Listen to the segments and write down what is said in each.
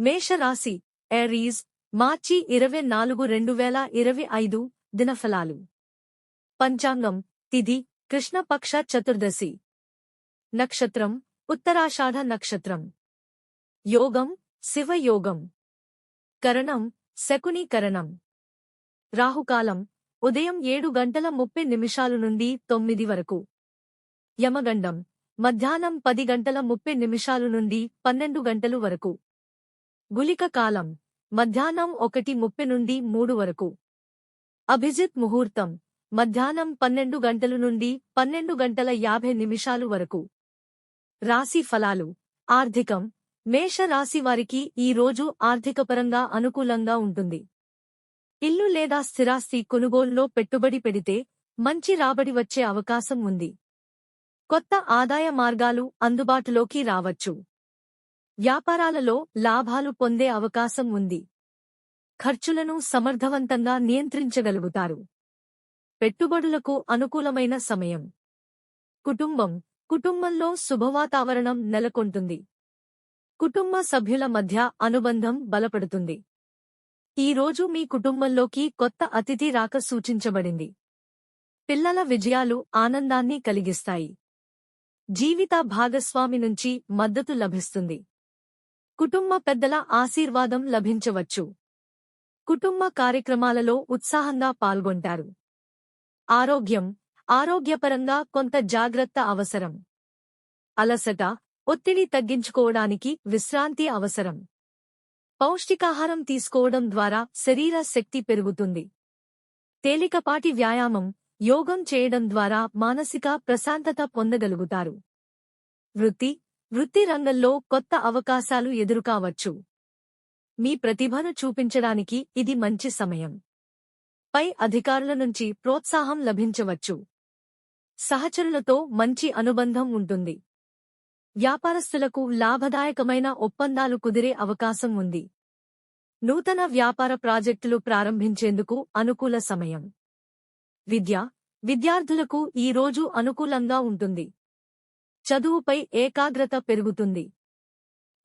మేషరాశి ఏరీస్ మార్చి ఇరవై నాలుగు రెండు వేల ఇరవై ఐదు దినఫలాలు. పంచాంగం తిది కృష్ణపక్ష చతుర్దశి. నక్షత్రం ఉత్తరాషాఢ నక్షత్రం. యోగం శివయోగం. కరణం శకునీకరణం. రాహుకాలం ఉదయం ఏడు గంటల ముప్పై నిమిషాలు నుండి తొమ్మిది వరకు. యమగండం మధ్యాహ్నం పది గంటల ముప్పై నిమిషాలు నుండి పన్నెండు గంటలు వరకు. గులిక కాలం మధ్యాహ్నం ఒకటి ముప్పై నుండి మూడు వరకు. అభిజిత్ ముహూర్తం మధ్యాహ్నం పన్నెండు గంటలు నుండి పన్నెండు గంటల యాభై నిమిషాలు వరకు. రాశి ఫలాలు ఆర్థికం మేష రాశి వారికి ఈ రోజు ఆర్థికపరంగా అనుకూలంగా ఉంటుంది. ఇల్లు లేదా స్థిరాస్తి కొనుగోలులో పెట్టుబడి పెడితే మంచి రాబడి వచ్చే అవకాశం ఉంది. కొత్త ఆదాయ మార్గాలు అందుబాటులోకి రావచ్చు. వ్యాపారాలలో లాభాలు పొందే అవకాశం ఉంది. ఖర్చులను సమర్థవంతంగా నియంత్రించగలుగుతారు. పెట్టుబడులకు అనుకూలమైన సమయం. కుటుంబం. కుటుంబంలో శుభవాతావరణం నెలకొంటుంది. కుటుంబ సభ్యుల మధ్య అనుబంధం బలపడుతుంది. ఈ రోజు మీ కుటుంబంలోకి కొత్త అతిథి రాక సూచించబడింది. పిల్లల విజయాలు ఆనందాన్ని కలిగిస్తాయి. జీవిత భాగస్వామి నుంచి మద్దతు లభిస్తుంది. కుటుంబ పెద్దల ఆశీర్వాదం లభించవచ్చు. కుటుంబ కార్యక్రమాలలో ఉత్సాహంగా పాల్గొంటారు. ఆరోగ్యం ఆరోగ్యపరంగా కొంత జాగ్రత్త అవసరం. అలసట ఒత్తిడి తగ్గించుకోవడానికి విశ్రాంతి అవసరం. పౌష్టికాహారం తీసుకోవడం ద్వారా శరీర శక్తి పెరుగుతుంది. తేలికపాటి వ్యాయామం యోగం చేయడం ద్వారా మానసిక ప్రశాంతత పొందగలుగుతారు. వృత్తి వృత్తి రంగంలో కొత్త అవకాశాలు ఎదురుకావచ్చు. మీ ప్రతిభను చూపించడానికి ఇది మంచి సమయం. పై అధికారుల నుంచి ప్రోత్సాహం లభించవచ్చు. సహచరులతో మంచి అనుబంధం ఉంటుంది. వ్యాపారస్తులకు లాభదాయకమైన ఒప్పందాలు కుదిరే అవకాశం ఉంది. నూతన వ్యాపార ప్రాజెక్టులు ప్రారంభించేందుకు అనుకూల సమయం. విద్య విద్యార్థులకు ఈ రోజు అనుకూలంగా ఉంటుంది. చదువుపై ఏకాగ్రత పెరుగుతుంది.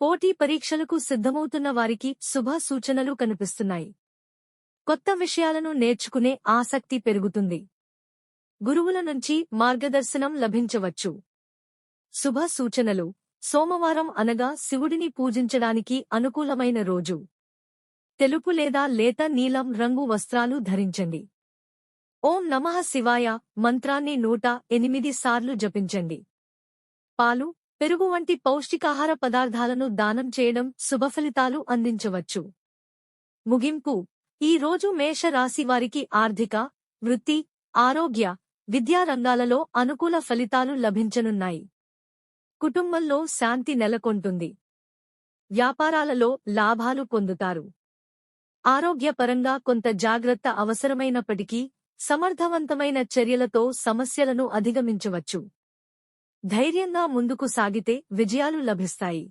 పోటీ పరీక్షలకు సిద్ధమవుతున్న వారికి శుభ సూచనలు కనిపిస్తున్నాయి. కొత్త విషయాలను నేర్చుకునే ఆసక్తి పెరుగుతుంది. గురువుల నుంచి మార్గదర్శనం లభించవచ్చు. శుభ సూచనలు సోమవారం అనగా శివుడిని పూజించడానికి అనుకూలమైన రోజు. తెలుపు లేదా లేత నీలం రంగు వస్త్రాలు ధరించండి. ఓం నమః శివాయ మంత్రాన్ని నూట ఎనిమిది సార్లు జపించండి. పాలు పెరుగు వంటి పౌష్టికాహార పదార్థాలను దానం చేయడం శుభఫలితాలు అందించవచ్చు. ముగింపు. ఈ రోజు మేష రాశి వారికి ఆర్థిక వృత్తి ఆరోగ్య విద్యా రంగాలలో అనుకూల ఫలితాలు లభించనున్నాయి. కుటుంబంలో శాంతి నెలకొంటుంది. వ్యాపారాలలో లాభాలు పొందుతారు. ఆరోగ్యపరంగా కొంత జాగ్రత్త అవసరమైనప్పటికీ సమర్థవంతమైన చర్యలతో సమస్యలను అధిగమించవచ్చు. ధైర్యంగా ముందుకు సాగితే విజయాలు లభిస్తాయి.